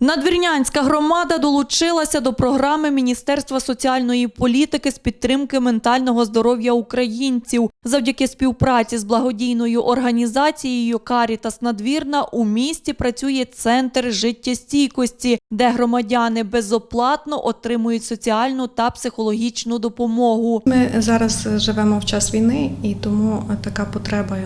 Надвірнянська громада долучилася до програми Міністерства соціальної політики з підтримки ментального здоров'я українців. Завдяки співпраці з благодійною організацією Карітас Надвірна у місті працює центр життєстійкості, де громадяни безоплатно отримують соціальну та психологічну допомогу. Ми зараз живемо в час війни, і тому така потреба,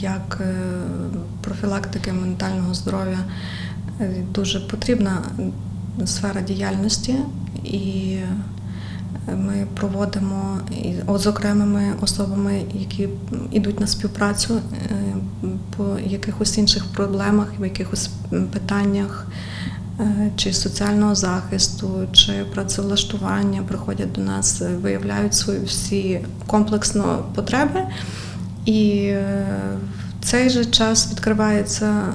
як е, профілактики ментального здоров'я, дуже потрібна сфера діяльності, і ми проводимо з окремими особами, які йдуть на співпрацю е, по якихось інших проблемах, в якихось питаннях. е, Чи соціального захисту, чи працевлаштування приходять до нас, виявляють свої всі комплексно потреби, і е, цей же час відкривається е,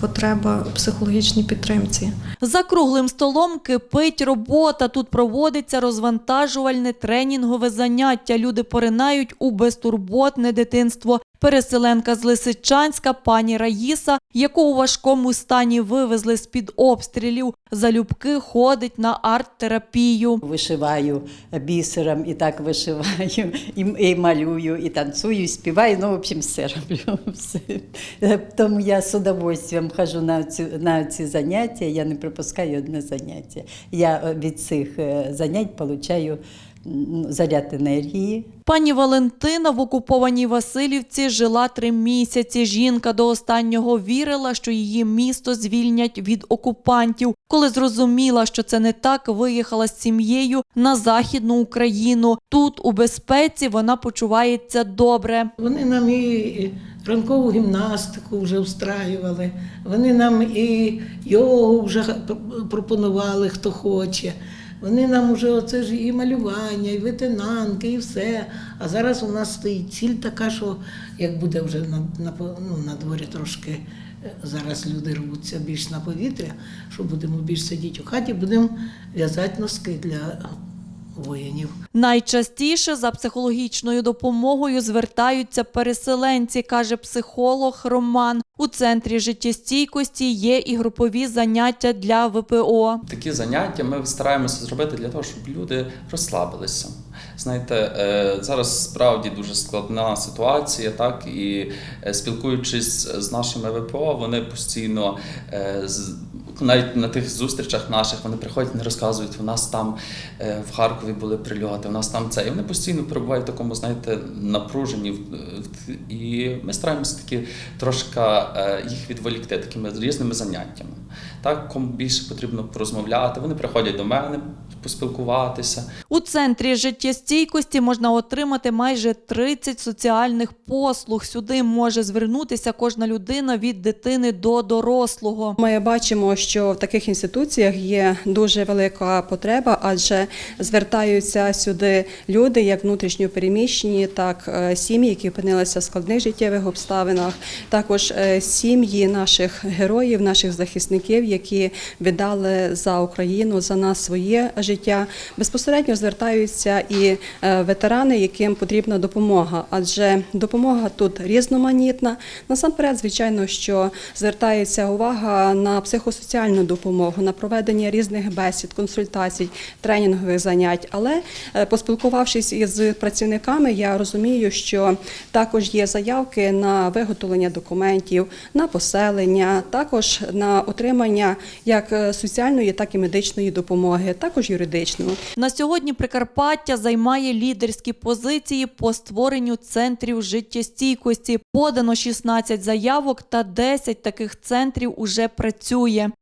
потреба психологічній підтримці. За круглим столом кипить робота. Тут проводиться розвантажувальне тренінгове заняття. Люди поринають у безтурботне дитинство. Переселенка з Лисичанська пані Раїса, яку у важкому стані вивезли з-під обстрілів, залюбки ходить на арт-терапію. Вишиваю бісером і так вишиваю, і, і малюю, і танцюю, і співаю. Ну, в общем, все роблю. Все. Тому я з удовольствием хожу на ці, на ці заняття, я не пропускаю одне заняття. Я е, від цих е, занять получаю заряд енергії. Пані Валентина в окупованій Васильівці жила три місяці. Жінка до останнього вірила, що її місто звільнять від окупантів. Коли зрозуміла, що це не так, виїхала з сім'єю на західну Україну. Тут у безпеці вона почувається добре. Вони нам і ранкову гімнастику вже встраювали, вони нам і йогу вже пропонували, хто хоче. Вони нам уже оце ж і малювання, і витинанки, і все. А зараз у нас стоїть ціль така, що як буде вже на, на, ну, на дворі трошки е, зараз люди рвуться більш на повітря, що будемо більш сидіти у хаті, будемо в'язати носки для воїнів. Найчастіше за психологічною допомогою звертаються переселенці, каже психолог Роман. У центрі життєстійкості є і групові заняття для ВПО. Такі заняття ми стараємося зробити для того, щоб люди розслабилися. Знаєте, е, зараз справді дуже складна ситуація, так і е, спілкуючись з нашими ВПО, вони постійно е, навіть на тих зустрічах наших вони приходять не розказують. У нас там е, в Харкові були прильоти, у нас там це. І вони постійно перебувають в такому, знаєте, напруженні. І ми стараємося таки трошки е, їх відволікти такими різними заняттями. Так, кому більше потрібно порозмовляти, вони приходять до мене поспілкуватися. У центрі життєстійкості можна отримати майже 30 соціальних послуг. Сюди може звернутися кожна людина від дитини до дорослого. Ми бачимо, що в таких інституціях є дуже велика потреба, адже звертаються сюди люди, як внутрішньо переміщені, так е, сім'ї, які опинилися в складних життєвих обставинах, також е, сім'ї наших героїв, наших захисників, які віддали за Україну за нас своє життя. Безпосередньо звертаються і е, ветерани, яким потрібна допомога, адже допомога тут різноманітна. Насамперед, звичайно, що звертається увага на психосоціальну допомогу, на проведення різних бесід, консультацій, тренінгових занять. Але е, поспілкувавшись із працівниками, я розумію, що також є заявки на виготовлення документів, на поселення, також на отримання як е, соціальної, так і медичної допомоги, також юридичної. На сьогодні Прикарпаття займає лідерські позиції по створенню центрів життєстійкості. Подано 16 заявок та 10 таких центрів уже працює.